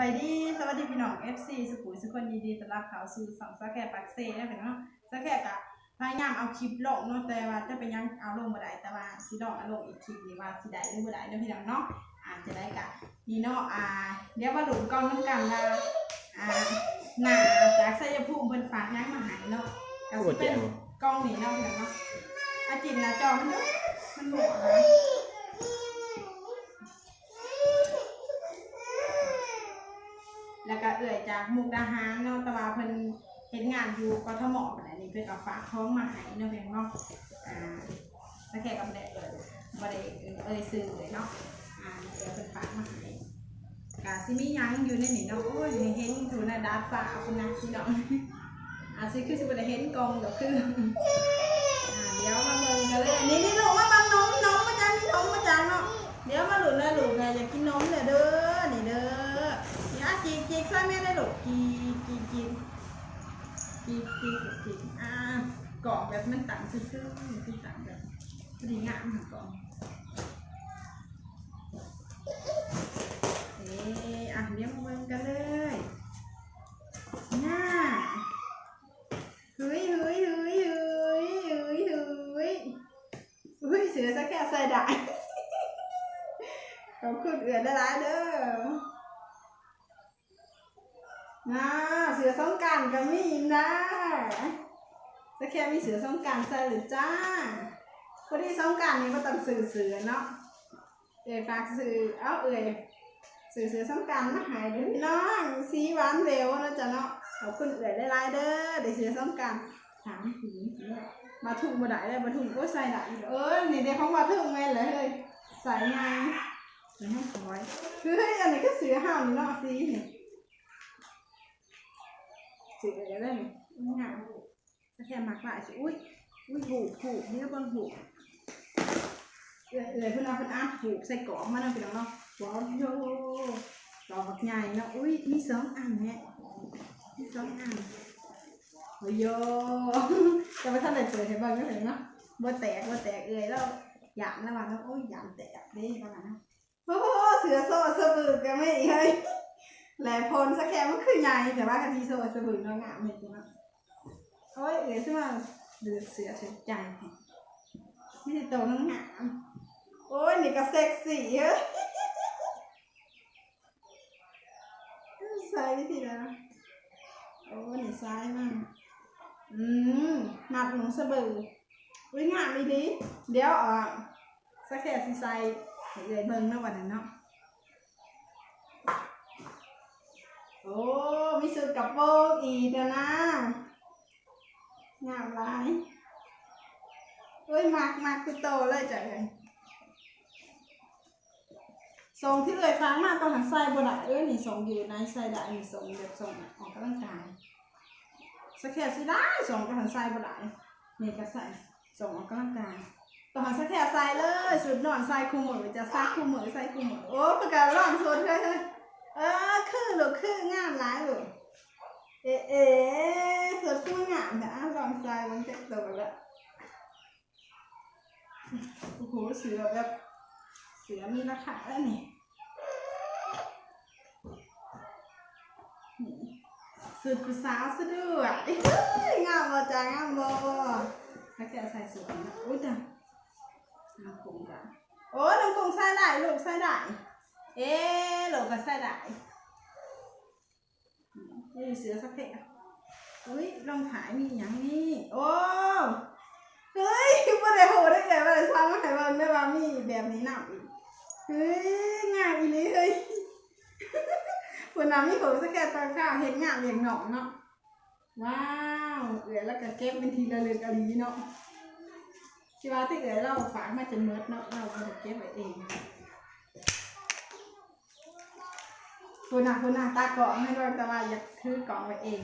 บายดีสวัสดีพี่น้อง FC สุขุมสุขคนยินดีต้อนรับเข้าสู่สองสแกปักเซ่นะพี่น้องสแกกะพยายามเอาคลิปลงเนาะแต่ว่าจะเป็นยังเอาลงบ่ได้แต่ว่าสิลองเอาลงอีกคลิปนี้ว่าสิได้หรือบ่ได้เนาะพี่น้องเนาะอาจจะได้กะนี่เนาะอ่าเดี๋ยวมาลุ้นกล้องน้ำกันว่าอ่าหน้าจากชัยภูมิเพิ่นฝากยังมาให้เนาะก็สิเป็นกล้องนี่เนาะพี่น้องเนาะอาจิมหน้าจอมันเนาะมันหมวกนะแล้วก็เอื่อย จากมุกดาหารเนาะแตะวาเพิ่นเห็นงานอยู่กทมอะไรนี่เพิ่นเอาฝากท้องมาให้เนาะเพียงเนาะอ่าแล้วแค่ก็บ่ได้เอ่ยบ่ได้เอ่ยซื้อเลยเนาะอ่าเดี๋ยวเพิ่นฝากมาให้กาสิมีหยังอยู่ในนี่เนาะโอ้ยเห็นอยู่นะดาดฟ้าคุณนะพี่น้องอาสิคือสิบ่ได้เห็นกองดอกคือ จีจีจีจีจีจีอ่ากรอบแบบมันต่างซื่อๆมันคือต่างแบบพอดีงามค่ะกรอบเอ๊อะเดี๋ยวมาเบิ่งกันเลยหน่าเฮ้ยเฮ้ยเฮ้ยเฮ้ยเฮ้ยเฮ้ยเฮ้ยเสือสักแค่ใส่ได้ขอบคุณเอือนได้หลายเด้อ นะเสือสงการก็มีนะจะแค่มีเสือสงการใส่หรือจ้าพอดีสงการนี่ก็ต้องสื่อเสือเนาะเอ๋ฝากสื่อเอ้าเอ๋ยสื่อเสือสงการมาหายเด้อพี่น้องสีหวานเร็วนะจ๊ะเนาะขอบคุณเอ๋ยได้ลายเด้อได้เสือสงการสามสีมาทุ่งมาได้เลยมาทุ่งก็ใส่ได้อีกเออนี่เด็กของมาทุ่งไงเลยเฮ้ยใส่ไงใส่ให้คอยเฮ้ยอันนี้ก็เสือห่าวนี่เนาะสีนี่ สิอะไรได้ไหมงามจะแค่มักหลายสิอุ้ยอุ้ยหูหูกนี่ก็บนหูเอื่อยเอื่อยเพื่อนเอาเพื่อนอ้าหูใส่กล่องมาเนาะพี่น้องเนาะว้าวโยดอกบักใหญ่เนาะอุ้ยมีสองอันเนี่ยมีสองอันโอ้ยโยจะไปท่านไหนเปิดให้เบ้างก็เห็นเนาะบ่แตกบ่แตกเอื่อยแล้วหยามนะว่าเนาะโอ้ยหยามแตกเด้ประมาณนั้นโอ้โหเสือโซ่เสะบึกกันไม่เฮ้ย แหลพลสแกมมันคือใหญ่แต่ว่ากะทิโซสบึงเนาะงามเห็นจังเนาะโอ้ยเอ๋ซึ่งว่าเดือดเสียเสียใจไม่ได้โตน้องงามโอ้ยนี่ก็เซ็กซี่เฮ้ยใส่วิธีแล้วโอ้ยนี่ซ้ายมากอืมหมักหนูสะบืออุ้ยงามดีดีเดี๋ยวอะสักแค่สิใส่ให้เอ๋ยเบิ่งเนะวันนั้นเนาะ โอ้มีสุดกับโปงอีกแล้วนะงามหลายเอ้ยมากมากคือโตเลยจ้ะเลยทรงที่เลยฟังมากตองหันไส้บนได้เอ้ยนี่ทรงอยู่ในไส้ได้นี่ทรงแบบทรงออกกำลังกายสักแค่สิได้ทรงก็หันไส้บนได้นี่ก็ใส่ทรงออกกำลังกายตองหันสักแค่ใส่เลยสุดนอนใส่คู่หมือจะใส่คู่หมือใส่คู่หมือโอ้ประกาศร้อนสุดเลย เออคือหรือคืองามร้ายหรือเอ๊ะเอ๊ะสดคืองามแต่อ้าลองใจมันจะโตแล้วโอ้โหเสือแบบเสือมีราคาแล้วนี่สุดสาวซะด้วยงามบ่จ้างามบ่ถ้าแกใส่สวยนะอุ้ยจ้ะน้ำกงจ้ะโอ้น้ำกงใส่ได้ลูกใส่ได้ เอ๊หลก็ใส่ได้นี่เสือสักเพะอุ้ยรองถ่ายมีอย่างนี้โอ้เฮ้ยบ่ได้โหได้ไงบ่ได้ซ้ำมาให้เบิ่งได้ว่ามีแบบนี้นำอีกเฮ้ยงามอีหลีเฮ้ยคนน้ำมีโหสักแค่ตอนข้าวเห็นงามอย่างหนองเนาะว้าวเอ๋แล้วก็เก็บเป็นทีละเรือนกะลีเนาะชิว่าที่เอ๋เราฝากมาจนเมิดเนาะเราก็จะเก็บไว้เอง คุณน่ะคุณน่ะตากล่องให้ด้วยแต่ว่าอยากซื้อกล่องไว้เอง